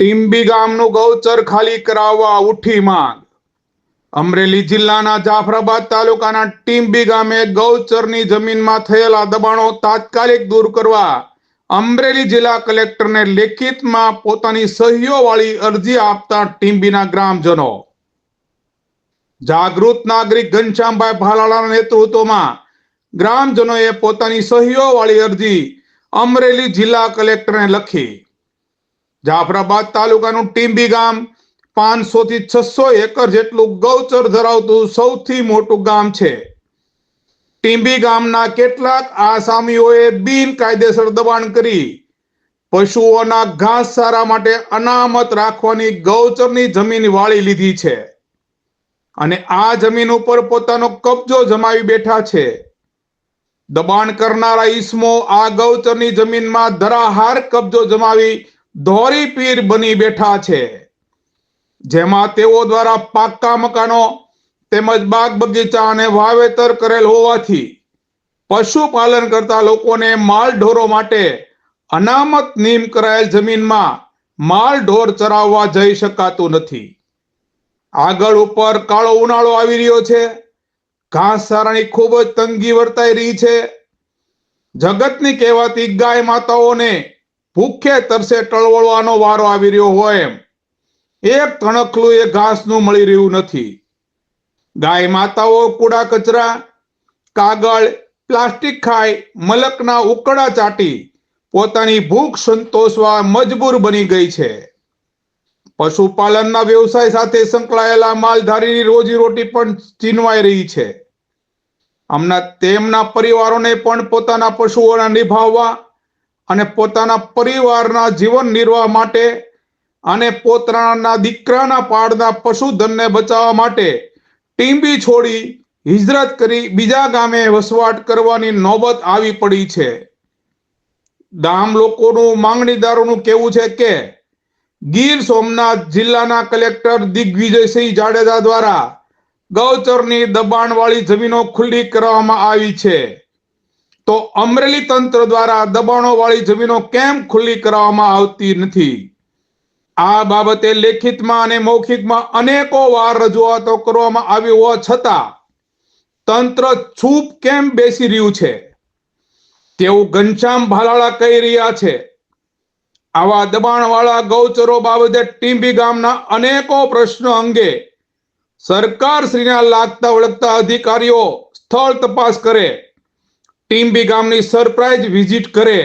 ટીમ્બી ગામનું ગૌચર ખાલી કરાવવા ઉઠી માંગ. અમરેલી જિલ્લાના જાફરાબાદ તાલુકાના ટીમ્બી ગામે ગૌચરની જમીનમાં થયેલા દબાણો તાત્કાલિક દૂર કરવા અમરેલી જિલ્લા કલેક્ટરને લેખિતમાં પોતાની સહીઓ વાળી અરજી આપતા ટીમ્બીના ગ્રામજનો. જાગૃત નાગરિક ઘનશ્યામભાઈ ભાલાળાના નેતૃત્વમાં ગ્રામજનોએ પોતાની સહીઓ વાળી અરજી અમરેલી જિલ્લા કલેક્ટરને લખી. જાફરાબાદ તાલુકાનું ટીંબી ગામ. પાંચસો થી છસો એકર જેટલું ગૌચર ધરાવતું સૌથી મોટું ગામ છે. ટીંબી ગામના કેટલાક આસામીઓએ બિનકાયદેસર દબાણ કરી. પશુઓના ઘાસચારા માટે અનામત રાખવાની ગૌચરની જમીન વાળી લીધી છે. અને આ જમીન ઉપર પોતાનો કબજો જમાવી બેઠા છે. દબાણ કરનારા ઈસમો આ ગૌચરની જમીનમાં ધરાહાર કબજો જમાવી ધોરી પીર બની બેઠા છે. જેમાં તેઓ દ્વારા પાક્કા મકાનો તેમજ બાગ બગીચા અને વાવેતર કરેલ હોવાથી પશુપાલન કરતા લોકોને માલ ઢોરો માટે અનામત નિયમ કરાયેલ જમીનમાં માલ ઢોર ચરાવવા જઈ શકાતું નથી. આગળ ઉપર કાળો ઉનાળો આવી રહ્યો છે. ઘાસચારાની ખૂબ જ તંગી વર્તાઈ રહી છે. જગતની કહેવાતી ગાય માતાઓને ભૂખે તરસે ટળવળવાનો વારો આવી રહ્યો હોય એમ. એક તણખલું એ ઘાસનું મળી રહ્યું નથી. ગાય માતાઓ કુડા કચરા, કાગળ, પ્લાસ્ટિક ખાઈ, મલકના ઉકડા ચાટી પોતાની ભૂખ સંતોષવા મજબૂર બની ગઈ છે. પશુપાલનના વ્યવસાય સાથે સંકળાયેલા માલધારીની રોજીરોટી પણ ચીનવાઈ રહી છે. હમણાં તેમના પરિવારોને પણ પોતાના પશુઓના નિભાવવા અને પોતાના પરિવારના જીવન નિર્વાહ માટે અને પોતાના દીકરાના પાડના પશુધનને બચાવવા માટે ટીંબી છોડી હિજરત કરી બીજા ગામે વસવાટ કરવાની નોબત આવી પડી છે. ગામ લોકોનું માંગણીદારોનું કહેવું છે કે ગીર સોમનાથ જિલ્લાના કલેક્ટર દિગ્વિજયસિંહ જાડેજા દ્વારા ગૌચરની દબાણવાળી જમીનો ખુલ્લી કરવામાં આવી છે. તો અમરેલી તંત્ર દ્વારા દબાણોવાળી જમીનો કેમ ખુલ્લી કરવામાં આવતી નથી? આ બાબતે લેખિતમાં અને મૌખિકમાં અનેકો વાર રજૂઆતો કરવામાં આવી હોવા છતાં તંત્ર ચૂપ કેમ બેસી રહ્યું છે? તેવું ઘનશ્યામ ભાલાળા કહી રહ્યા છે, આવા દબાણવાળા ગૌચરો બાબતે ટીંબી ગામના અનેકો પ્રશ્નો અંગે સરકાર શ્રીના લાગતા વળગતા અધિકારીઓ સ્થળ તપાસ કરે. ટીંબી ગામની સરપ્રાઇઝ વિઝિટ કરે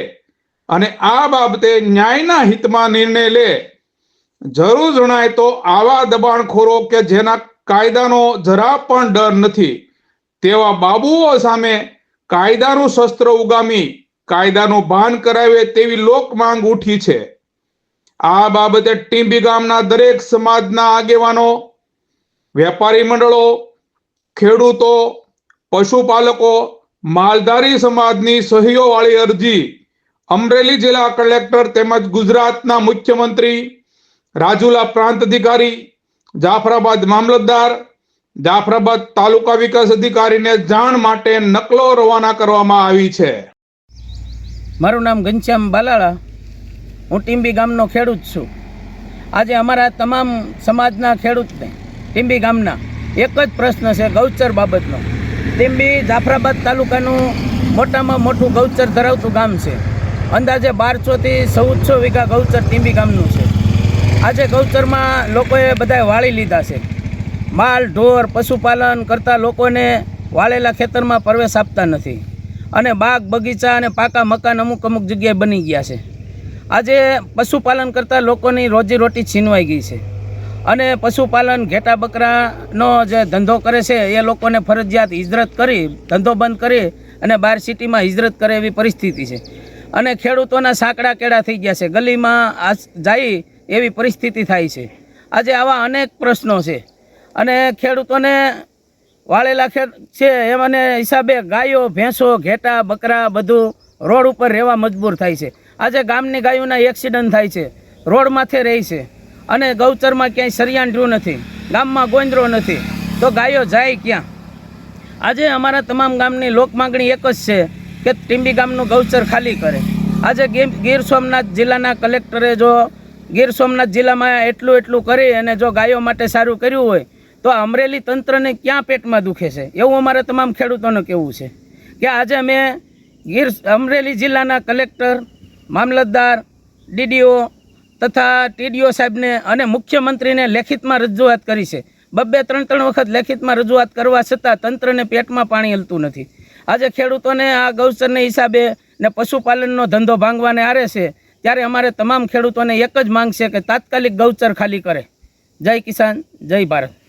અને આ બાબતે ન્યાયના હિતમાં નિર્ણય લે. જરૂર જણાય તો આવા દબાણખોરો કે જેના કાયદાનો જરા પણ ડર નથી. તેવા બાબુઓ સામે કાયદાનું શસ્ત્ર ઉગામી, કાયદાનું ભાન કરાવે તેવી લોક માંગ ઉઠી છે. આ બાબતે ટીંબી ગામના દરેક સમાજના આગેવાનો, વેપારી મંડળો, ખેડૂતો, પશુપાલકો માલધારી સમાજની સહીઓ વાળી અરજી. અમરેલી જિલ્લા કલેક્ટર તેમજ ગુજરાતના મુખ્યમંત્રી, રાજુલા પ્રાંત અધિકારી, જાફરાબાદ મામલતદાર, જાફરાબાદ તાલુકા વિકાસ અધિકારીને જાણ માટે નકલો રવાના કરવામાં આવી છે. મારું નામ ઘનશ્યામ બાલાળા. હું ટીંબી ગામનો ખેડૂત છું. આજે અમારા તમામ સમાજના ખેડૂતને ટીંબી ગામના એક જ પ્રશ્ન છે ગૌચર બાબતનો. ટીંબી જાફરાબાદ તાલુકાનું મોટામાં મોટું ગૌચર ધરાવતું ગામ છે. અંદાજે બારસોથી ચૌદસો વીઘા ગૌચર ટીંબી ગામનું છે. આજે ગૌચરમાં લોકોએ બધાએ વાળી લીધા છે. માલ, ઢોર, પશુપાલન કરતા લોકોને વાળેલા ખેતરમાં પ્રવેશ આપતા નથી. અને બાગ, બગીચા અને પાકા મકાન અમુક અમુક જગ્યાએ બની ગયા છે. આજે પશુપાલન કરતા લોકોની રોજીરોટી છીનવાઈ ગઈ છે. અને પશુપાલન ઘેટા બકરાનો જે ધંધો કરે છે, એ લોકોને ફરજિયાત હિજરત કરી, ધંધો બંધ કરી અને બહાર સિટીમાં હિજરત કરે એવી પરિસ્થિતિ છે. અને ખેડૂતોના સાંકડા કેળા થઈ ગયા છે. ગલીમાં આ જાય એવી પરિસ્થિતિ થાય છે. આજે આવા અનેક પ્રશ્નો છે. અને ખેડૂતોને વાળેલા ખેત છે એમને હિસાબે ગાયો, ભેંસો, ઘેટા, બકરા બધું રોડ ઉપર રહેવા મજબૂર થાય છે. આજે ગામની ગાયોના એક્સિડન્ટ થાય છે. રોડ માથે રહે છે. અને ગૌચરમાં ક્યાંય સરિયાણ નથી, ગામમાં ગોંદરો નથી. તો ગાયો જાય ક્યાં? આજે અમારા તમામ ગામની લોક માગણી એક જ છે કે ટીંબી ગામનું ગૌચર ખાલી કરે. આજે ગીર સોમનાથ જિલ્લાના કલેક્ટરે જો ગીર સોમનાથ જિલ્લામાં એટલું એટલું કરી અને જો ગાયો માટે સારું કર્યું હોય, તો આ અમરેલી તંત્રને ક્યાં પેટમાં દુખે છે? એવું અમારા તમામ ખેડૂતોને કહેવું છે કે આજે અમે ગીર અમરેલી જિલ્લાના કલેક્ટર, મામલતદાર, ડીડીઓ તથા ટીડીઓ સાહેબને અને મુખ્યમંત્રીને લેખિતમાં રજૂઆત કરી છે. બબ્બે ત્રણ ત્રણ વખત લેખિતમાં રજૂઆત કરવા છતાં તંત્રને પેટમાં પાણી હલતું નથી. આજે ખેડૂતોને આ ગૌચરને હિસાબે ને પશુપાલનનો ધંધો ભાંગવાને આરે છે, ત્યારે અમારે તમામ ખેડૂતોને એક જ માંગ છે કે તાત્કાલિક ગૌચર ખાલી કરે. જય કિસાન, જય ભારત.